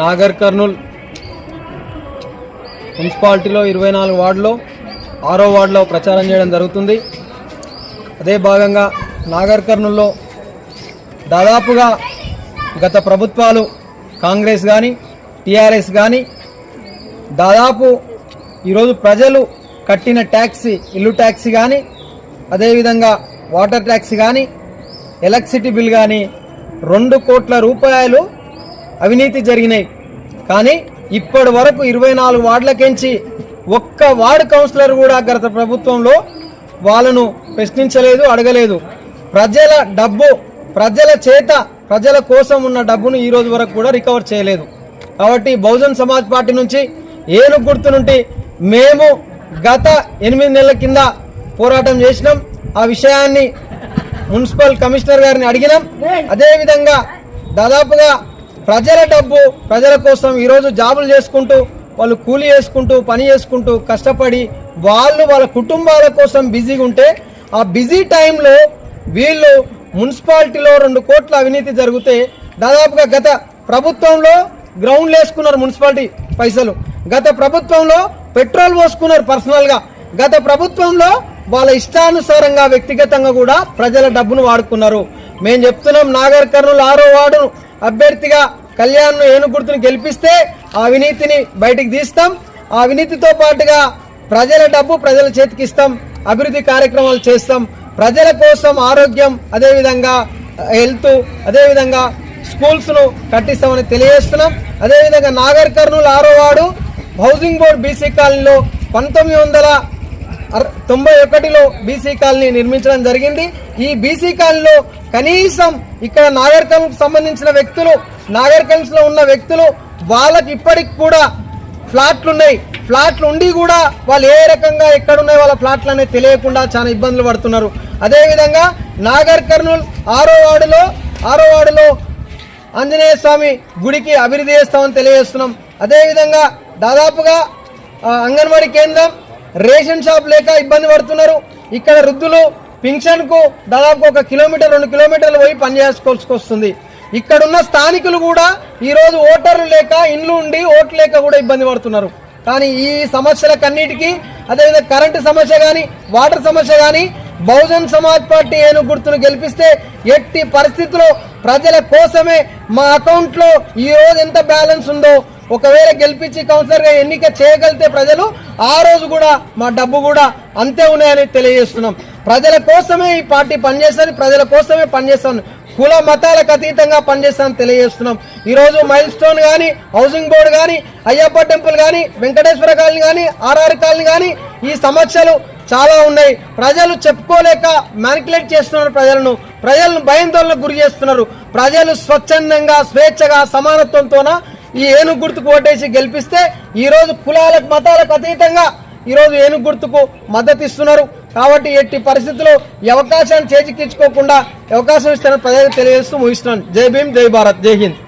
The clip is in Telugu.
నాగర్ కర్నూల్ మున్సిపాలిటీలో ఇరవై నాలుగు వార్డులో ఆరో వార్డులో ప్రచారం చేయడం జరుగుతుంది. అదే భాగంగా నాగర్ కర్నూల్లో దాదాపుగా గత ప్రభుత్వాలు కాంగ్రెస్ కానీ టీఆర్ఎస్ కానీ దాదాపు ఈరోజు ప్రజలు కట్టిన ట్యాక్సీ ఇల్లు ట్యాక్సీ కానీ అదేవిధంగా వాటర్ ట్యాక్సీ కానీ ఎలక్ట్రిసిటీ బిల్ కానీ రెండు కోట్ల రూపాయలు అవినీతి జరిగినాయి. కానీ ఇప్పటి వరకు ఇరవై నాలుగు వార్డులకెంచి ఒక్క వార్డు కౌన్సిలర్ కూడా గత ప్రభుత్వంలో వాళ్ళను ప్రశ్నించలేదు అడగలేదు. ప్రజల డబ్బు ప్రజల చేత ప్రజల కోసం ఉన్న డబ్బును ఈ రోజు వరకు కూడా రికవర్ చేయలేదు. కాబట్టి బహుజన్ సమాజ్ పార్టీ నుంచి ఏనుగు గుర్తు నుండి మేము గత ఎనిమిది నెలల కింద పోరాటం చేసినాం. ఆ విషయాన్ని మున్సిపల్ కమిషనర్ గారిని అడిగినాం. అదేవిధంగా దాదాపుగా ప్రజల డబ్బు ప్రజల కోసం ఈరోజు జాబులు చేసుకుంటూ వాళ్ళు కూలి చేసుకుంటూ పని చేసుకుంటూ కష్టపడి వాళ్ళు వాళ్ళ కుటుంబాల కోసం బిజీగా ఉంటే ఆ బిజీ టైంలో వీళ్ళు మున్సిపాలిటీలో రెండు కోట్ల అవినీతి జరిగితే దాదాపుగా గత ప్రభుత్వంలో గ్రౌండ్లు వేసుకున్నారు మున్సిపాలిటీ పైసలు. గత ప్రభుత్వంలో పెట్రోల్ పోసుకున్నారు పర్సనల్గా. గత ప్రభుత్వంలో వాళ్ళ ఇష్టానుసారంగా వ్యక్తిగతంగా కూడా ప్రజల డబ్బును వాడుకున్నారు. మేము చెప్తున్నాం నాగర్ కర్నూలు ఆరో వార్డు అభ్యర్థిగా కళ్యాణ్ ఏనుగుర్తుని గెలిపిస్తే ఆ అవినీతిని బయటికి తీస్తాం. ఆ అవినీతితో పాటుగా ప్రజల డబ్బు ప్రజల చేతికి ఇస్తాం. అభివృద్ధి కార్యక్రమాలు చేస్తాం. ప్రజల కోసం ఆరోగ్యం అదేవిధంగా హెల్త్ అదేవిధంగా స్కూల్స్ను కట్టిస్తామని తెలియజేస్తున్నాం. అదేవిధంగా నాగర్ కర్నూలు ఆరో హౌసింగ్ బోర్డ్ బీసీ కాలనీలో పంతొమ్మిది వందల తొంభై ఒకటిలో బీసీ కాలనీ నిర్మించడం జరిగింది. ఈ బీసీ కాలనీలో కనీసం ఇక్కడ నాగరికంకు సంబంధించిన వ్యక్తులు నాగరికంలో ఉన్న వ్యక్తులు వాళ్ళకి ఇప్పటికి కూడా ఫ్లాట్లు ఉన్నాయి ఫ్లాట్లు ఉండి కూడా వాళ్ళు ఏ రకంగా ఎక్కడున్నాయి వాళ్ళ ఫ్లాట్లు అనేది తెలియకుండా చాలా ఇబ్బందులు పడుతున్నారు. అదేవిధంగా నాగర్ కర్నూల్ ఆరో వార్డులో ఆరో వార్డులో ఆంజనేయ స్వామి గుడికి అభివృద్ధి చేస్తామని తెలియజేస్తున్నాం. అదేవిధంగా దాదాపుగా అంగన్వాడీ కేంద్రం రేషన్ షాప్ లేక ఇబ్బంది పడుతున్నారు. ఇక్కడ వృద్ధులు పింఛన్కు దాదాపు ఒక కిలోమీటర్ రెండు కిలోమీటర్లు పోయి పని చేసుకోవాల్సి వస్తుంది ఇక్కడున్న స్థానికులు కూడా ఈరోజు ఓటర్లు లేక ఇండ్లు ఉండి ఓట్లు లేక కూడా ఇబ్బంది పడుతున్నారు. కానీ ఈ సమస్యలకన్నిటికీ అదేవిధంగా కరెంటు సమస్య కానీ వాటర్ సమస్య కానీ బహుజన్ సమాజ్ పార్టీ ఏను గుర్తును గెలిపిస్తే ఎట్టి పరిస్థితుల్లో ప్రజల కోసమే మా అకౌంట్లో ఈరోజు ఎంత బ్యాలెన్స్ ఉందో ఒకవేళ గెలిపించి కౌన్సిలర్గా ఎన్నిక చేయగలిగితే ప్రజలు ఆ రోజు కూడా మా డబ్బు కూడా అంతే ఉన్నాయని తెలియజేస్తున్నాం. ప్రజల కోసమే ఈ పార్టీ పనిచేస్తుంది ప్రజల కోసమే పనిచేస్తాను కుల మతాలకు అతీతంగా పనిచేస్తామని తెలియజేస్తున్నాం. ఈరోజు మైల్ స్టోన్ కానీ హౌసింగ్ బోర్డు కానీ అయ్యప్ప టెంపుల్ కానీ వెంకటేశ్వర కాలనీ కానీ ఆర్ఆర్ కాలనీ కానీ ఈ సమస్యలు చాలా ఉన్నాయి. ప్రజలు చెప్పుకోలేక మ్యానికులేట్ చేస్తున్నారు ప్రజలను. ప్రజలను భయాందోళనకు గురి చేస్తున్నారు. ప్రజలు స్వచ్ఛందంగా స్వేచ్ఛగా సమానత్వంతోన ఈ ఏనుగు గుర్తుకు ఓటేసి గెలిపిస్తే ఈరోజు కులాలకు మతాలకు అతీతంగా ఈరోజు ఏనుగు గుర్తుకు మద్దతు ఇస్తున్నారు. కాబట్టి ఎట్టి పరిస్థితుల్లో ఈ అవకాశాన్ని చేజిక్కించుకోకుండా అవకాశం ఇస్తానని ప్రజలకు తెలియజేస్తూ ముగిస్తున్నాను. జై భీమ్ జై భారత్ జై హింద్.